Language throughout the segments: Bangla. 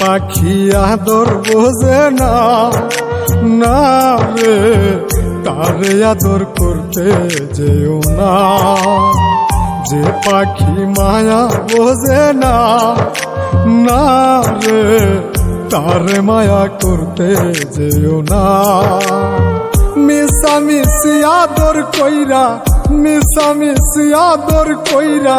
পাখি আদর বোঝে না না রে, তারে আদর করতে যেও না। যে পাখি মায়া বোঝে না না রে, তারে মায়া করতে যেও না। মিশা মিশি আদর কইরা মিশা মিশি আদর কইরা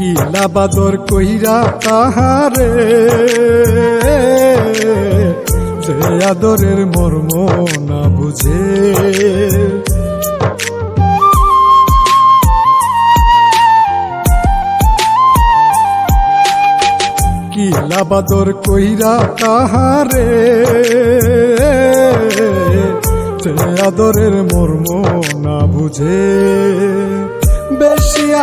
কিলা বাদর কইরা তাহারে, যে আদরের মর্ম না বুঝে। কিলা বাদর কইরা তাহারে, যে আদরের মর্ম না বুঝে।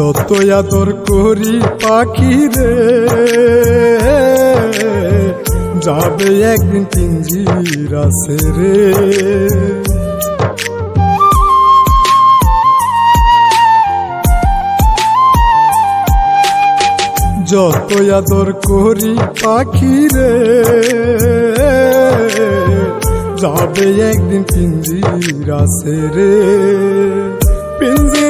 যত আদর করি পাখি রে, যাবে একদিন পিঞ্জির আছে রে। যত আদর করি পাখি রে, যাবে একদিন পিঞ্জির আছে রে।